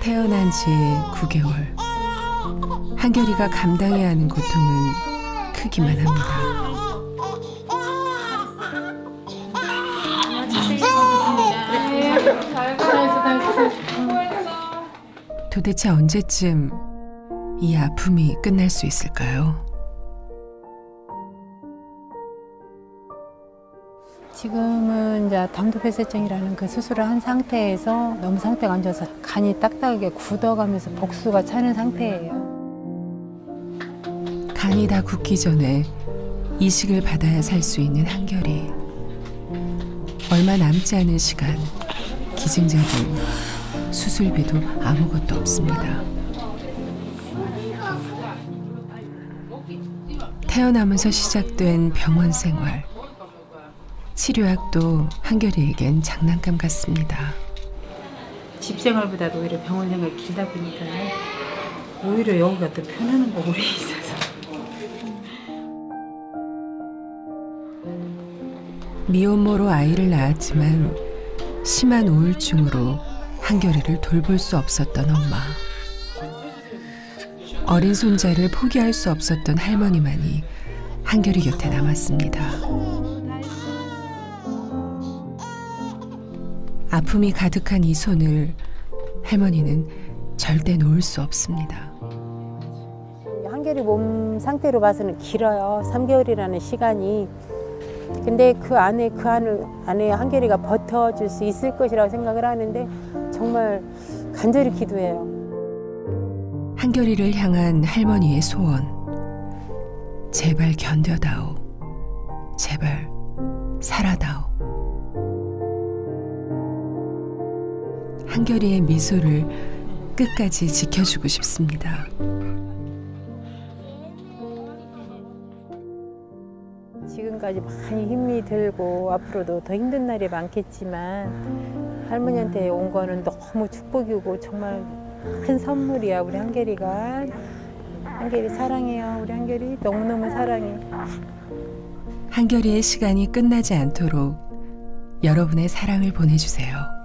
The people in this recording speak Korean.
태어난 지 9개월. 한결이가 감당해야 하는 고통은 크기만 합니다. 도대체 언제쯤 이 아픔이 끝날 수 있을까요? 지금은 이제 당도폐쇄증이라는 그 수술을 한 상태에서 너무 상태가 안 좋아서 간이 딱딱하게 굳어가면서 복수가 차는 상태예요. 간이 다 굳기 전에 이식을 받아야 살 수 있는 한결이 얼마 남지 않은 시간 기증자도 수술비도 아무것도 없습니다. 태어나면서 시작된 병원 생활 치료약도 한결이에겐 장난감 같습니다. 집 생활보다도 오히려 병원 생활이 길다 보니까 오히려 여기가 더 편안한 거 오래 있어서. 미혼모로 아이를 낳았지만 심한 우울증으로 한결이를 돌볼 수 없었던 엄마. 어린 손자를 포기할 수 없었던 할머니만이 한결이 곁에 남았습니다. 아픔이 가득한 이 손을 할머니는 절대 놓을 수 없습니다. 한결이 몸 상태로 봐서는 길어요. 3개월이라는 시간이. 근데 그 안에 그 안을 안에 한결이가 버텨줄 수 있을 것이라고 생각을 하는데 정말 간절히 기도해요. 한결이를 향한 할머니의 소원. 제발 견뎌다오. 제발 살아다오. 한결이의 미소를 끝까지 지켜주고 싶습니다. 지금까지 많이 힘이 들고 앞으로도 더 힘든 날이 많겠지만 할머니한테 온 거는 너무 축복이고 정말 큰 선물이야 우리 한결이가 한결이 사랑해요 우리 한결이 너무너무 사랑해 한결이의 시간이 끝나지 않도록 여러분의 사랑을 보내주세요.